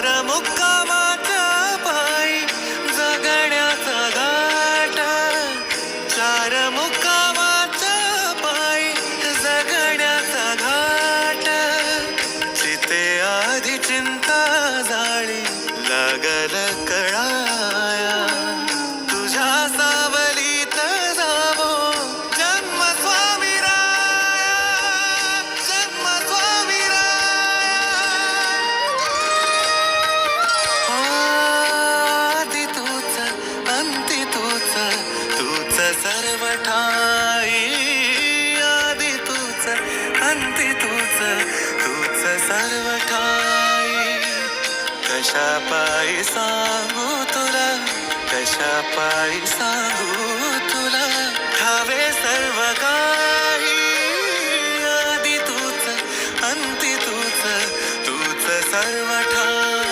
चार मुक्कामाच्या पायी जगण्याचा घाट. चार मुक्कामाच्या पायी जगण्याचा घाट. चिते आधी चिंता जाळी लागल कळाया सर्व ठाई आधी तूच अंती तूच तूच सर्व ठाई कशा पायी सांगू तुला कशा पायी सांगू तुला? ठावे सर्व काही आधी तूच अंती तूच तूच सर्व ठा